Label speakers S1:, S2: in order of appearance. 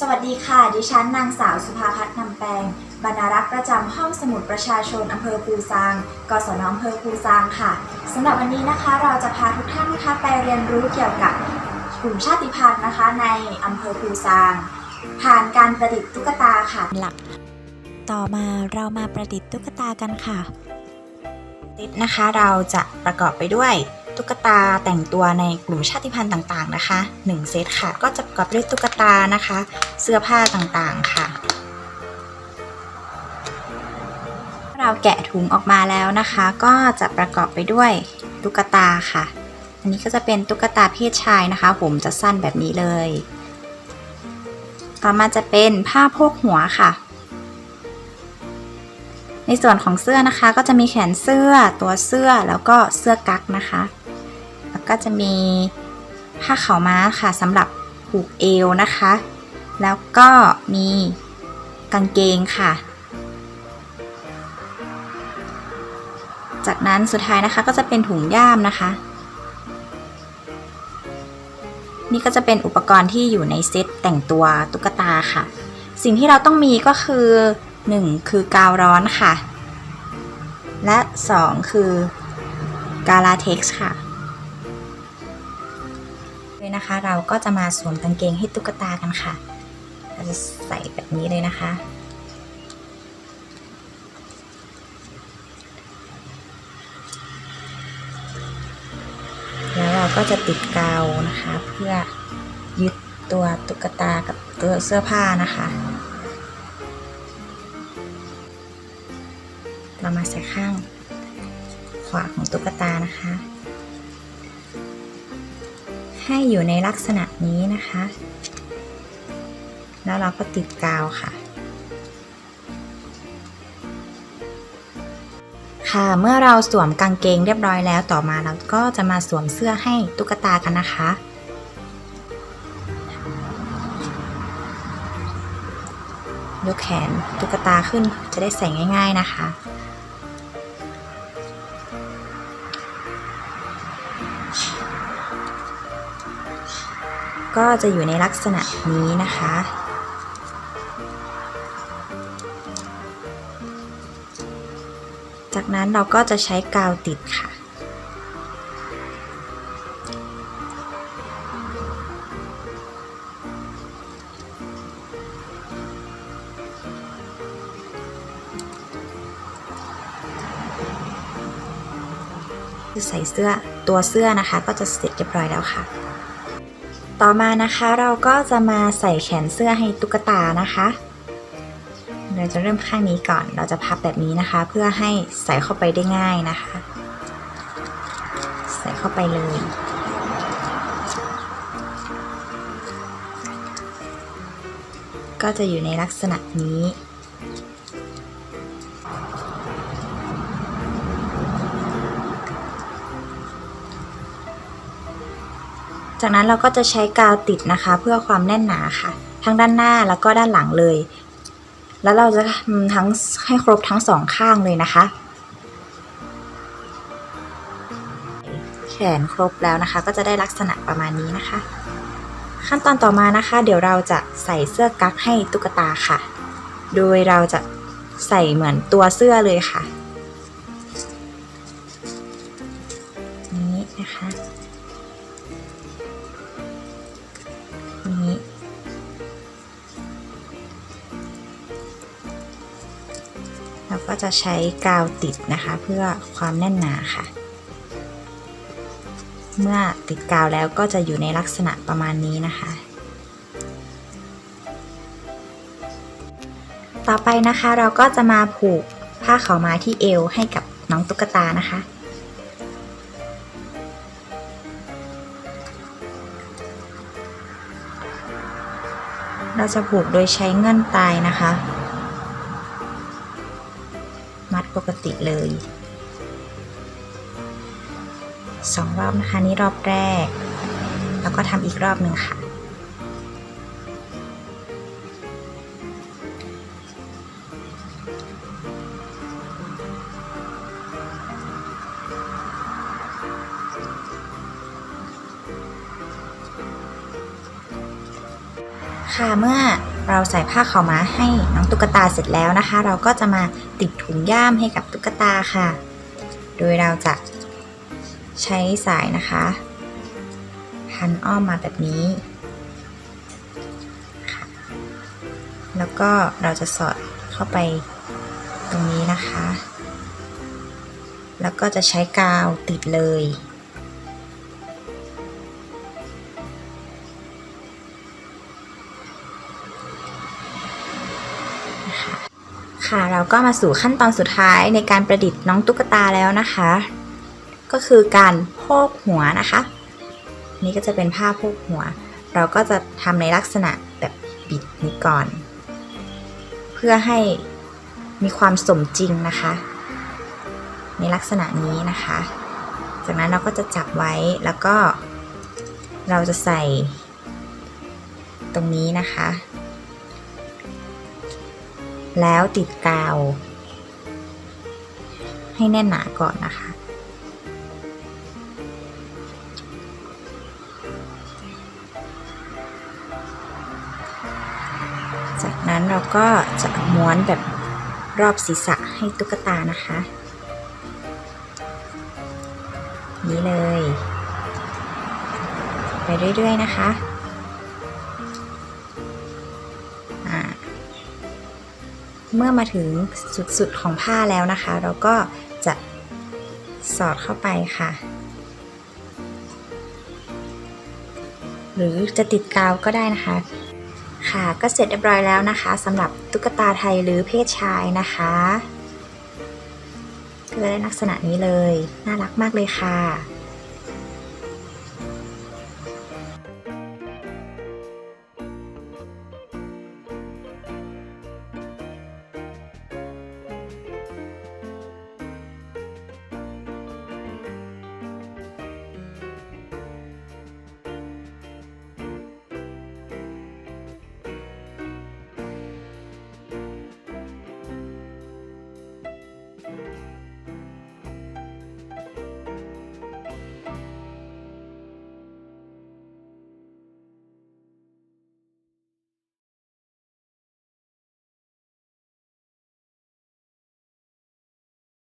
S1: สวัสดีค่ะ ดิฉันนางสาวสุภาพัฒน์นำแปลง บรรณารักษ์ประจำห้องสมุดประชาชนอำเภอปูซาง กศนอำเภอปูซางค่ะสำหรับวันนี้นะคะ เราจะพาทุกท่านนะคะไปเรียนรู้เกี่ยวกับกลุ่มชาติพันธุ์นะคะในอำเภอปูซาง ผ่านการประดิษฐ์ตุ๊กตาค่ะ
S2: หลัก ต่อมาเรามาประดิษฐ์ตุ๊กตากันค่ะ
S1: เซตนะคะเราจะประกอบไปด้วย ตุ๊กตาแต่งตัวในกลุ่มชาติพันธุ์ต่างๆนะคะ 1 เซตค่ะ ก็จะประกอบด้วยตุ๊กตานะคะ เสื้อผ้าต่างๆค่ะ เราแกะถุงออกมาแล้วนะคะ ก็จะประกอบไปด้วยตุ๊กตาค่ะ อันนี้ก็จะเป็นตุ๊กตาเพศชายนะคะ ผมจะสั้นแบบนี้เลย ต่อมาจะเป็นผ้าโพกหัวค่ะในส่วนของเสื้อนะคะก็จะมีแขนเสื้อตัวเสื้อแล้วก็เสื้อกั๊กนะคะ ก็จะมีผ้าขาวม้าค่ะสำหรับผูกเอวนะคะ แล้วก็มีกางเกงค่ะ จากนั้นสุดท้ายนะคะก็จะเป็นถุงย่ามนะคะ นี่ก็จะเป็นอุปกรณ์ที่อยู่ในเซตแต่งตัวตุ๊กตาค่ะ สิ่งที่เราต้องมีก็คือ 1. คือกาวร้อนค่ะ และ 2 คือกาลาเท็กซ์ค่ะ เลยนะคะ เราก็จะมาสวมกางเกงให้ตุ๊กตากันค่ะเราจะใส่แบบนี้เลยนะคะ แล้วเราก็จะติดกาวนะคะ เพื่อยึดตัวตุ๊กตากับตัวเสื้อผ้านะคะ เรามาใส่ข้างขวาของตุ๊กตานะคะ ให้อยู่ในลักษณะนี้นะคะ แล้วเราก็ติดกาวค่ะ ค่ะเมื่อเราสวมกางเกงเรียบร้อยแล้วต่อมาเราก็จะมาสวมเสื้อให้ตุ๊กตากันนะคะยกแขนตุ๊กตาขึ้นจะได้ใส่ง่าย ๆนะคะ ก็จะอยู่ในลักษณะนี้นะคะ จากนั้นเราก็จะใช้กาวติดค่ะ ใส่เสื้อตัวเสื้อนะคะ ก็จะเสร็จเรียบร้อยแล้วค่ะ ต่อมานะคะเราก็จะมาใส่แขนเสื้อให้ตุ๊กตานะคะ เราจะเริ่มข้างนี้ก่อน เราจะพับแบบนี้นะคะ เพื่อให้ใส่เข้าไปได้ง่ายนะคะ ใส่เข้าไปเลย ก็จะอยู่ในลักษณะนี้ จากนั้นเราก็จะใช้กาวติดนะคะ เพื่อความแน่นหนาค่ะ ทั้งด้านหน้าแล้วก็ด้านหลังเลย แล้วเราจะทำทั้งให้ครบทั้งสองข้างเลยนะคะ แขนครบแล้วนะคะ ก็จะได้ลักษณะประมาณนี้นะคะ ขั้นตอนต่อมานะคะ เดี๋ยวเราจะใส่เสื้อกั๊กให้ตุ๊กตาค่ะ โดยเราจะใส่เหมือนตัวเสื้อเลยค่ะนี้นะคะ นี้เราก็จะใช้กาวติดนะคะ เพื่อความแน่นหนาค่ะ เมื่อติดกาวแล้วก็จะอยู่ในลักษณะประมาณนี้นะคะ ต่อไปนะคะเราก็จะมาผูกผ้าขาวม้าที่เอวให้กับน้องตุ๊กตานะคะ เราจะผูกโดยใช้เงื่อนตายนะคะ มัดปกติเลยสองรอบนะคะนี่รอบแรก แล้วก็ทำอีกรอบหนึ่งค่ะ ค่ะเมื่อเราใส่ผ้าขาวม้าให้น้องตุ๊กตาเสร็จแล้วนะคะ เราก็จะมาติดถุงย่ามให้กับตุ๊กตาค่ะ โดยเราจะใช้สายนะคะพันอ้อมมาแบบนี้ค่ะแล้วก็เราจะสอดเข้าไปตรงนี้นะคะ แล้วก็จะใช้กาวติดเลย ค่ะเราก็มาสู่ขั้นตอนสุดท้ายในการประดิษฐ์น้องตุ๊กตาแล้วนะคะ ก็คือการโพกหัวนะคะนี่ก็จะเป็นผ้าโพกหัว เราก็จะทำในลักษณะแบบบิดนี้ก่อน เพื่อให้มีความสมจริงนะคะ ในลักษณะนี้นะคะ จากนั้นเราก็จะจับไว้แล้วก็เราจะใส่ตรงนี้นะคะ แล้วติดกาว ให้แน่นหนาก่อนนะคะ จากนั้นเราก็จะม้วนแบบรอบศีรษะให้ตุ๊กตานะคะ นี้เลย ไปเรื่อยๆนะคะ เมื่อมาถึงสุดๆของผ้าแล้วนะคะ เราก็จะสอดเข้าไปค่ะ หรือจะติดกาวก็ได้นะคะ ค่ะก็เสร็จเรียบร้อยแล้วนะคะสำหรับตุ๊กตาไทยหรือเพศชายนะคะก็จะได้ลักษณะนี้เลย น่ารักมากเลยค่ะ